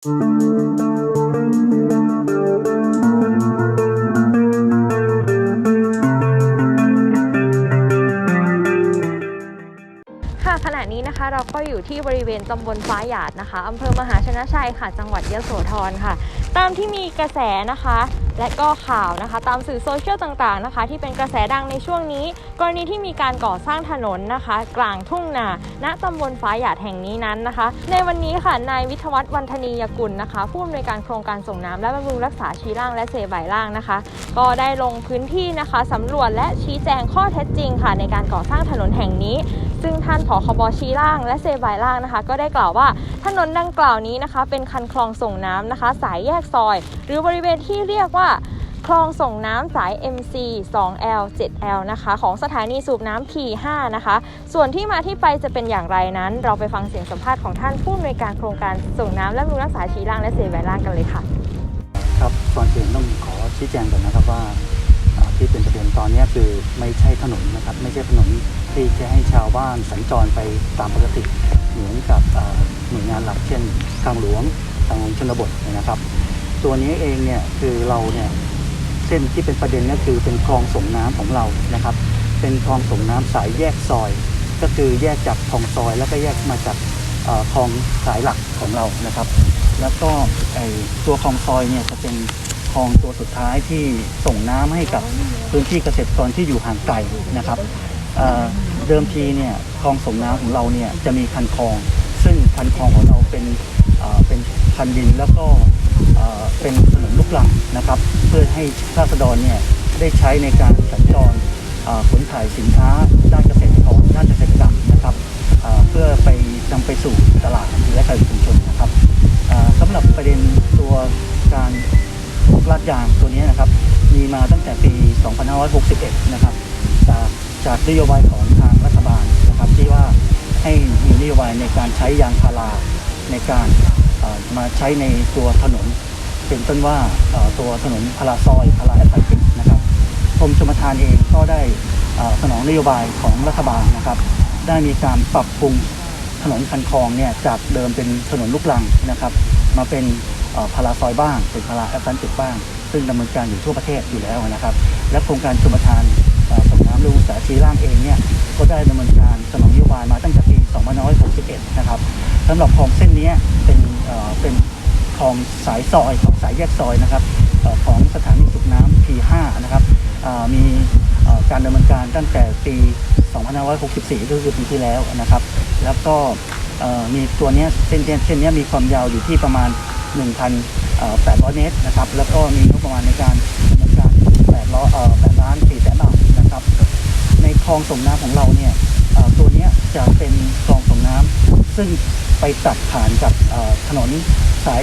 ค่ะขณะนี้นะคะเราก็อยู่ที่บริเวณตำบลฟ้าหยาดนะคะอำเภอมหาชนะชัยค่ะ จังหวัดยโสธรค่ะ ตามที่มีกระแสนะคะ และก็ข่าวนะคะ ตามสื่อโซเชียลต่างๆนะคะ ที่เป็นกระแสดังในช่วงนี้ กรณีที่มีการก่อสร้างถนนนะคะ กลางทุ่งนาณตำบลฟ้าหยาดแห่งนี้นั้นนะคะ ในวันนี้ค่ะนายวิทวัฒน์วันธนียกุลนะคะ ผู้อำนวยการโครงการส่งน้ำและบำรุงรักษาชีล่างและเซบายล่างนะคะ ก็ได้ลงพื้นที่นะคะสำรวจและชี้แจงข้อเท็จจริงค่ะ ในการก่อสร้างถนนแห่งนี้ ซึ่งท่านผอขบชีล่างและเซบายล่างนะคะ ก็ได้กล่าวว่าถนนดังกล่าวนี้นะคะ เป็นคันคลองส่งน้ำนะคะ สายแยกซอย หรือบริเวณที่เรียกว่าคลองส่งน้ำสาย MC 2L 7L นะคะ ของสถานีสูบน้ำ P5 นะคะ ส่วนที่มาที่ไปจะเป็นอย่างไรนั้น เราไปฟังเสียงสัมภาษณ์ของท่านผู้อำนวยการโครงการส่งน้ำและบำรุงรักษาชีล่างและเซบายล่างกันเลยค่ะ ครับก่อนอื่นต้องขอชี้แจงก่อนนะครับว่า ที่เป็นประเด็นตอนนี้คือไม่ใช่ถนนนะครับ ไม่ใช่ถนนที่จะให้ชาวบ้านสัญจรไปตามปกติ เหมือนกับหน่วยงานหลักเช่นทางหลวงทางชนบทนะครับ ตัวนี้เองเนี่ยคือเราเนี่ยเส้นที่เป็นประเด็นก็คือเป็นคลองส่งน้ำของเรานะครับ เป็นคลองส่งน้ำสายแยกซอย ก็คือแยกจากคลองซอย แล้วก็แยกมาจากคลองสายหลักของเรานะครับ แล้วก็ไอตัวคลองซอยเนี่ยจะเป็น คลองตัวสุดท้ายที่ส่งน้ำให้กับพื้นที่เกษตรกรที่อยู่ห่างไกลนะครับเเดิมทีเนี่ยคลองส่งน้ำของเราเนี่ยจะมีคันคลอง ซึ่งคันคลองของเราเป็นเเป็นคันดินแล้วก็เเป็นถนนลูกหลังนะครับ เพื่อให้ราษฎรเนี่ยได้ใช้ในการสัญจรขนถ่ายสินค้าด้านเกษตรกรด้านเกษตรกรรมนะครับเพื่อไปนำไปสู่ตลาดและการชุมชนนะครับอ่าสำหรับประเด็นตัวการ ลาดยางตัวนี้นะครับ มีมาตั้งแต่ปี 2561 นะครับ จากจากนโยบายของทางรัฐบาลนะครับที่ว่าให้มีนโยบายในการใช้ยางพาราในการมาใช้ในตัวถนน เป็นต้นว่าตัวถนนพาราซอยพาราแอสฟัลติกนะครับกรมชลประทานเองก็ได้สนองนโยบายของรัฐบาลนะครับ ได้มีการปรับปรุงถนนคันคลองเนี่ยจากเดิมเป็นถนนลูกลังนะครับ มาเป็น พาราซอยบ้าง เป็นพาราแอสฟัลติกบ้าง ซึ่งดำเนินการอยู่ทั่วประเทศอยู่แล้วนะครับ และโครงการชมทานส่งน้ำลูกสาชีล่างเองเนี่ยก็ได้ดำเนินการสนองนโยบายมาตั้งแต่ปี 2561 นะครับสำหรับคลองเส้นนี้เป็นเป็นคลองสายซอยของสายแยกซอยนะครับอของสถานีสูบน้ำ P5 นะครับมีการดำเนินการตั้งแต่ปี 2564 ก็คือปีที่แล้วนะครับ แล้วก็มีตัวนี้เส้นเนี้ยเส้นนี้มีความยาวอยู่ที่ประมาณ 1,800 เมตรนะครับ แล้วก็มีงบประมาณในการดำเนินการ8ล้อเอ่อ8ล้าน4แสนบาทนะครับ ในคลองส่งน้ำของเราเนี่ยตัวนี้จะเป็นคลองส่งน้ำซึ่งไปตัดผ่านกับถนนสาย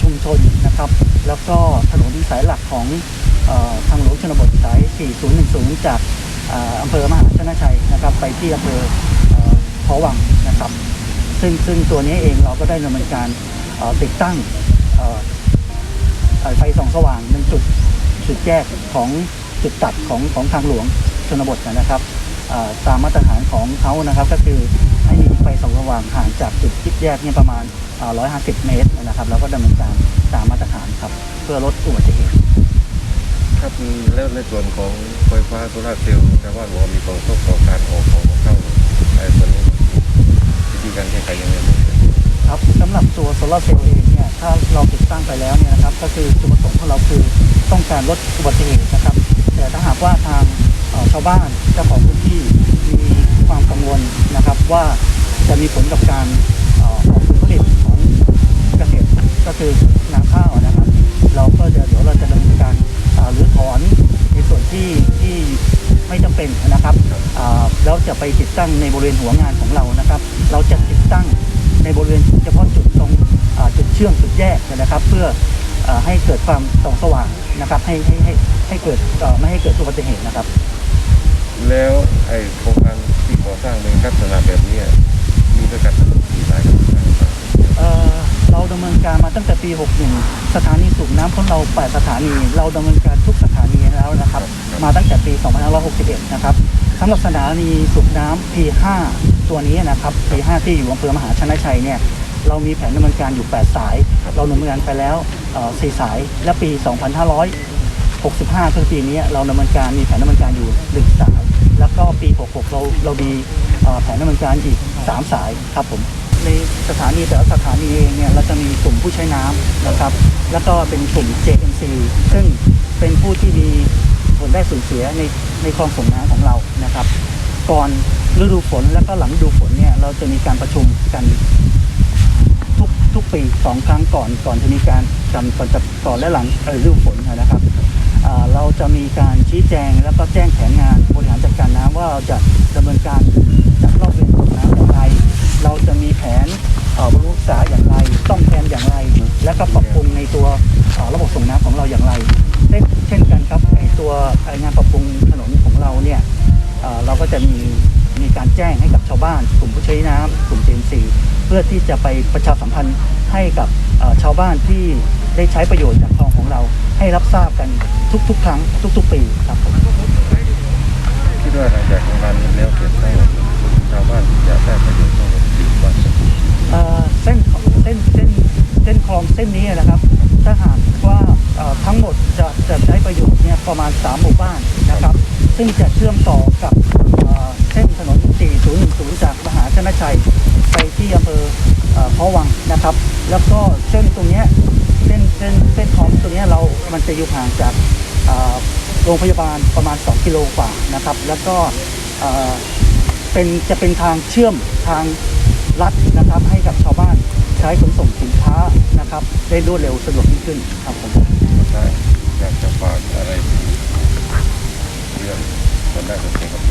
ชุมชนนะครับ แล้วก็ถนนสายหลักของอทางหลวงชนบทสาย 4010 จากอ่ออำเภอมหาชนะชัยนะครับ ไปที่อำเภอเอ่อพอวังนะครับ ซึ่งซึ่งตัวนี้เองเราก็ได้ดำเนินการ ติดตั้งไฟส่องสว่างเป็นจุดจุดแยกของจุดตัดของของทางหลวงชนบทนะครับตามมาตรฐานของเขานะครับก็คือให้มีไฟส่องสว่างห่างจากจุดคิดแยกเนี่ยประมาณเอ่อ150 เมตรนะครับ แล้วก็ดำเนินการตามมาตรฐานครับ เพื่อลดอุบัติเหตุครับแล้วในส่วนของไฟฟ้าโซลาร์เซลล์ชาวบ้านบอกมีความต้องต่อการออกของเข้าไอ้ส่วนนี้วิธีการแก้ไขยังไงบ้าง ครับสำหรับตัวโซ ลาร์เซลล์เองเนี่ยถ้าเราติดตั้งไปแล้วเนี่ยนะครับก็คือจุดประสงค์ของเราคือต้องการลดอุบัติเหตุนะครับ แต่ถ้าหากว่าทางชาวบ้านเจ้าของพื้นที่มีความกังวลนะครับว่าจะมีผลกับการออกผลผลิตของเกษตรก็คือนาข้าวนะครับ เราก็จะเดี๋ยวเราจะดำเนินการเอ่อรื้อถอนในส่วนที่ที่ไม่จำเป็นนะครับแล้วจะไปติดตั้งในบริเวณหัวงานของเรานะ เชื่อมจุดแยกนะครับ เพื่ออาให้เกิดความส่องสว่างนะครับ ให้ให้ให้ให้เกิดเอ่อไม่ให้เกิดอุบัติเหตุนะครับ แล้วไอ้โครงการที่ก่อสร้างในลักษณะแบบนี้มีด้วยกันทั้งหมดกี่รายครับเอ่อเราดำเนินการมาตั้งแต่ปี 61 สถานีสูบน้ำของเรา8สถานี เราดำเนินการทุกสถานีแล้วนะครับ มาตั้งแต่ปี 2561 นะครับสำหรับสถานีสูบน้ำ P5 ตัวนี้นะครับ P5 ที่อยู่อำเภอมหาชนะชัยเนี่ย เรามีแผนดำเนินการอยู่ 8 สาย เราดำเนินการไปแล้วเอ่อ4สาย และปี 2565 คือปีนี้เราดำเนินการมีแผนดำเนินการอยู่1สาย แล้วก็ปี 66 เราเรามีเอ่อแผนดำเนินการอีก 3 สายครับผม ในสถานีแต่ละสถานีเองเนี่ยเราจะมีกลุ่มผู้ใช้น้ำนะครับ แล้วก็เป็นกลุ่ม JMC ซึ่งเป็นผู้ที่มีผลได้สูญเสียในในคลองส่งน้ำของเรานะครับ ก่อนฤดูฝนและก็หลังฤดูฝนเนี่ยเราจะมีการประชุมกัน ทุกปีสองครั้งก่อนก่อนจะมีการกันก่อนจะก่อนและหลังฤดูฝนนะครับเราจะมีการชี้แจงแล้วก็แจ้งแผนงานบริหารจัดการน้ำว่าเราจะดำเนินการจัดรอบเวรส่งน้ำอย่างไร เราจะมีแผนบำรุงรักษาอย่างไรซ่อมแซมอย่างไร และก็ปรับปรุงในตัวระบบส่งน้ำของเราอย่างไรเช่นเช่นกันครับไอตัวงานปรับปรุงถนนของเราเนี่ยเราก็จะมี มีการแจ้งให้กับชาวบ้านกลุ่มผู้ใช้น้ำกลุ่มเจนซีเพื่อที่จะไปประชาสัมพันธ์ให้กับเอ่อชาวบ้านที่ได้ใช้ประโยชน์จากคลองของเรา ให้รับทราบกันทุก ๆ ครั้งทุก ๆ ปีครับผม คิดว่าหลังจากโครงการนี้แล้วเสร็จทั้ชาวบ้านจะได้ประโยชน์ทั้งดกี่วันเอ่อเส้นเส้นเส้นเส้นคลองเส้นนี้นะครับ ถ้าหากว่าเอ่อทั้งหมดจะจะใช้ประโยชน์เนี่ยประมาณ 3 หมู่บ้านนะครับ ซึ่งจะเชื่อมต่อกับ นชัยไปที่อำเภอเอ่อพะวังนะครับ แล้วก็เส้นตรงนี้เส้นเส้นเส้นคลองตรงนี้เรา มันจะอยู่ห่างจากโรงพยาบาลประมาณ 2 กิโลกว่านะครับ แล้วก็เป็นจะเป็นทางเชื่อมทางลัดนะครับ ให้กับชาวบ้านใช้ขนส่งสินค้านะครับ ได้รวดเร็วสะดวกยิ่งขึ้นครับผมสุดท้ายอยากจะฝากอะไรเรื่องคนได้ผลเสียกับ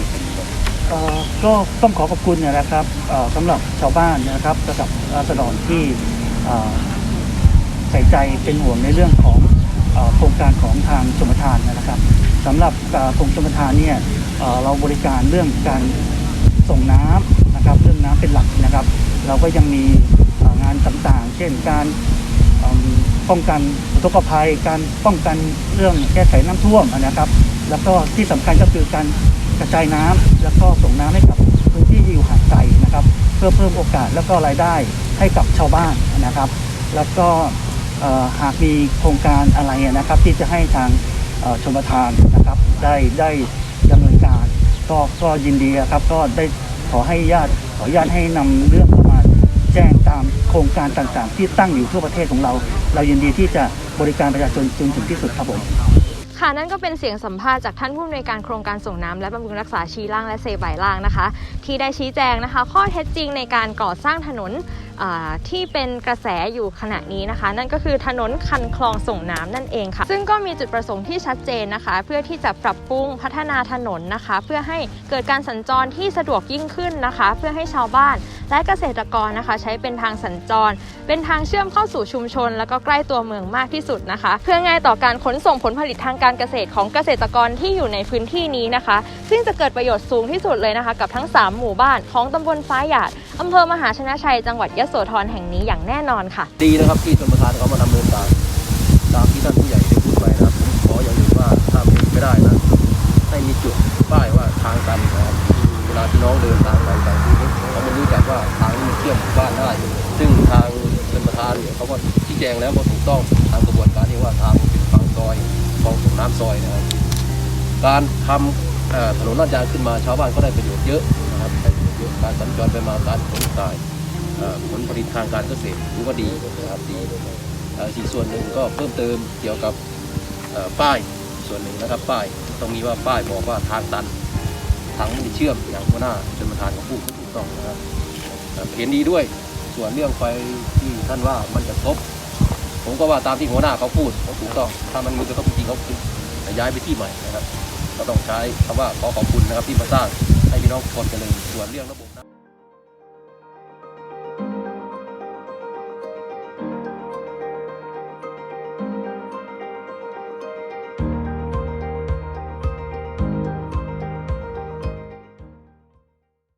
ก็ต้องขอขอบคุณนะครับสำหรับชาวบ้านนะครับกับราษฎรที่ใส่ใจเป็นห่วงในเรื่องของโครงการของทางชมทานนะครับสำหรับเอ่อกรมชมทานเนี่ยเราบริการเรื่องการส่งน้ำนะครับเรื่องน้ำเป็นหลักนะครับ เราก็ยังมีงานต่างๆ เช่นการป้องกันอุทกภัย การป้องกันเรื่องแก้ไขน้ำท่วมนะครับ แล้วก็ที่สำคัญก็คือการ กระจายน้ำแล้วก็ส่งน้ำให้กับพื้นที่ที่อยู่ห่างไกลนะครับ เพื่อเพิ่มโอกาสแล้วก็รายได้ให้กับชาวบ้านนะครับ แล้วก็หากมีโครงการอะไรนะครับ ที่จะให้ทางเอ่อชมทานนะครับ ได้ได้ดำเนินการก็ก็ยินดีครับก็ได้ขอให้ญาติขออนุญาตให้นำเรื่องเข้ามาแจ้งตามโครงการต่างๆ ที่ตั้งอยู่ทั่วประเทศของเรา เรายินดีที่จะบริการประชาชนจนถึงที่สุดครับผม ค่ะนั่นก็เป็นเสียงสัมภาษณ์จากท่านผู้อำนวยการโครงการส่งน้ำและบำรุงรักษาชีล่างและเซบายล่างนะคะ ที่ได้ชี้แจงนะคะ ข้อเท็จจริงในการก่อสร้างถนนที่เป็นกระแสอยู่ขณะนี้นะคะ นั่นก็คือถนนคันคลองส่งน้ำนั่นเองค่ะ ซึ่งก็มีจุดประสงค์ที่ชัดเจนนะคะ เพื่อที่จะปรับปรุงพัฒนาถนนนะคะ เพื่อให้เกิดการสัญจรที่สะดวกยิ่งขึ้นนะคะ เพื่อให้ชาวบ้าน และเกษตรกรนะคะ ใช้เป็นทางสัญจร เป็นทางเชื่อมเข้าสู่ชุมชน แล้วก็ใกล้ตัวเมืองมากที่สุดนะคะ เพื่อง่ายต่อการขนส่งผลผลิตทางการเกษตรของเกษตรกรที่อยู่ในพื้นที่นี้นะคะ ซึ่งจะเกิดประโยชน์สูงที่สุดเลยนะคะ กับทั้ง 3 หมู่บ้านของตำบลฟ้าหยาดอำเภอมหาชนะชัยจังหวัดยโสธรแห่งนี้อย่างแน่นอนค่ะ ดีนะครับที่ชนประธานเขามาดำเนินการ จงแล้วว่าถูกต้องตามกระบวนการที่ว่าทางฝั่งซอยคลองส่งน้ำซอยนะครับการทำถนนลาดยางขึ้นมาชาวบ้านก็ได้ประโยชน์เยอะนะครับได้ประโยชน์เยอะการสัญจรไปมาการขนส่งเอ่อผลผลิตทางการเกษตรถือว่าดีนะครับดีอีกส่วนหนึ่งก็เพิ่มเติมเกี่ยวกับป้ายส่วนหนึ่งนะครับป้ายต้องมีว่าป้ายบอกว่าทางตันทางไม่ได้เชื่อมอย่างหัวหน้าชนประธานของผู้ถูกต้องนะครับเห็นดีด้วยส่วนเรื่องไฟที่ท่านว่ามันจะทบ ผมก็ว่าตามที่หัวหน้าเขาพูดเขาถูกต้องถ้ามันมีกระทบจริงเขาคือย้ายไปที่ใหม่นะครับ ก็ต้องใช้คำว่าขอขอบคุณนะครับที่มาสร้างให้พี่น้องทนกคนเลยส่วนเรื่องระบบน้ำ